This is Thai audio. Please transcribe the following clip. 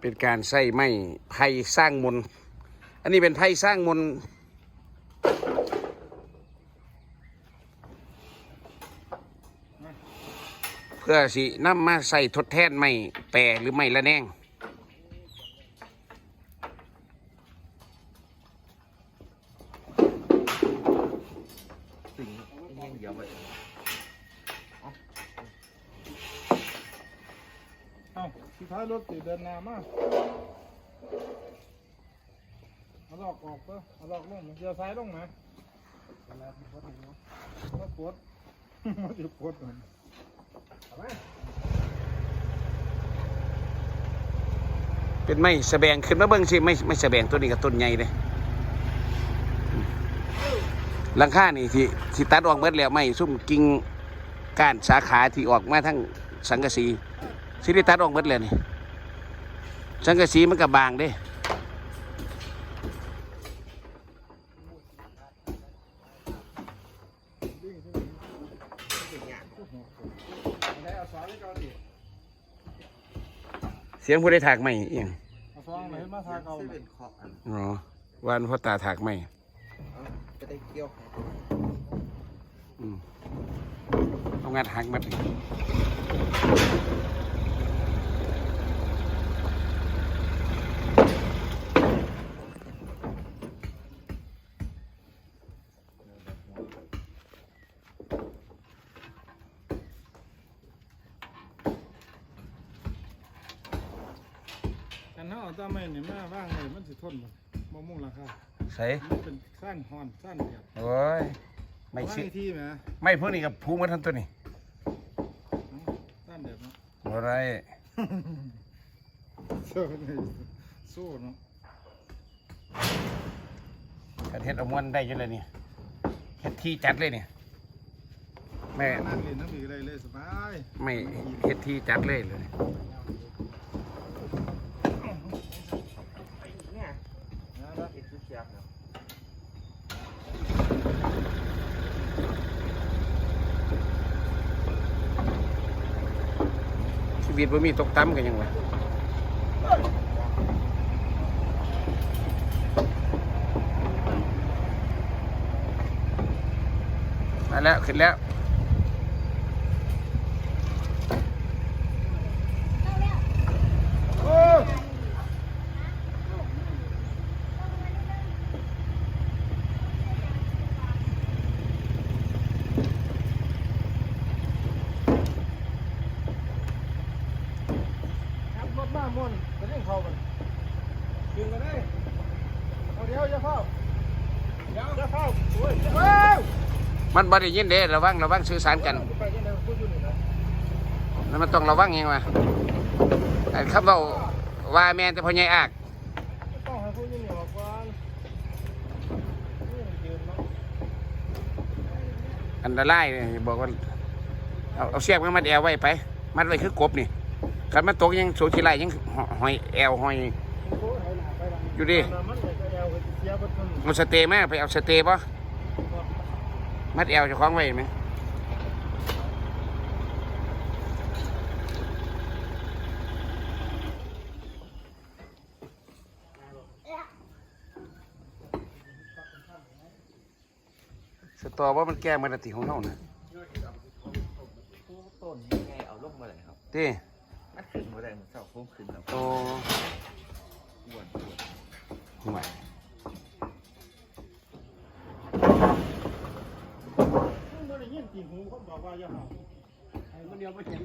เป็นการใส่ไม้ไผ่สร้างมน อันนี้เป็นไผ่สร้างมน เพื่อสินำมาใส่ทดแทนไม้แปรหรือไม้ละแนงสิ่งเงี้ยเดียวไป เอ้าสุดท้ายรถติดเดินหน้ามาเอาลอกออกก็เอาลอกลงมาเดี๋ยวซ้ายลงมาแล้วปวดมาปวดมาจะปวดมันเป็นไม้สะแบงขึ้นมาเบิ่งสิไม่ไม่สะแบงตัวนี้กับต้นใหญ่เลยหลังคานี่ที่ที่ตัดออกเบิดแล้วไม้ซุ่มกิ่งก้านสาขาที่ออกมาทั้งสังกะสี สิได้ตัดออกเบิดแล้วนี่สังกะสีมันก็บบางเด้วิ่งขึ้นได้เสียงผู้ได้ถากไม้เอียงเอาซ้ายไหนมาทาเก่าเซไหมเว่นเคาะอันอ๋อวานพ่อตาถากไม้เอาจะได้เกี่ยวของอืมเอางัดหักมัด นี่กันเนาะถ้าไม่เนี่ยมาว่างเลยมันสิทนมันมะม่วงราคาใส่มันเป็นสั้นหอนสั้นเดียวโอ้ยไม่ว่างสิอีกที่ไหมไม่พวกนี้กับภูมิทันตัวนี้สั้นเดียวเนาะบ่ไรเสื้อนี่สู้เนาะกันเฮ็ดเอามวนได้อยังเลยนี่เฮ็ดที่จัดเลยเนี่ยไม่นั่งเล่นน้ำอีกอะไรเลยสบายไม่เฮ็ดที่จัดเลยเลยเนี่ย นะแล้ว เอ็ดทุกอย่างนะ ชี วิตบ่มีตกต่ำกันยังวะมาแล้วขึ้นแล้ว โอ้ขับรถมามวนไปเล่นเขากัน มันได้เอาเดี๋ยวอย่าเข้าเดี๋ยวอย่าเข้าโอ้ยเว้ามันบ่ได้ยินเด้ระวังระวังสื่อสารกันไปยังไงพูดอยู่นี่นะแล้วมันต้องระวังยังวะไอ้คำเว้าว่าแมนแต่พ่อใหญ่อากต้องให้พูดอยู่นี่ออกก่อนนี่มันยืนเนาะอันตรายเลยบอกว่าเอาเอาเสียบมันมัดแอวไว้ไป มัดไว้คือกบนี่คันมันตกยังโซชิไลยังหอยแอวหอยโอ้ย อยู่ดิมันเลยจะแอวไปเสียบนต้นมันสเตย์ไหมไปเอาสเตย์ป่ะมัดแอวเจะคล้าของไว้ไหมสตอว่ามันแก้มันติของเฮานะต้นไงเอาลงมาเลยครับเต้มันขึ้นมาได้มันเศร้าพุ่มขึ้นแล้วโตอ้วนอ้วน ห่วยมันได้ยินจริงหูเขาบอกว่าอย่าเห่าไอ้มันเดียวไม่เห็น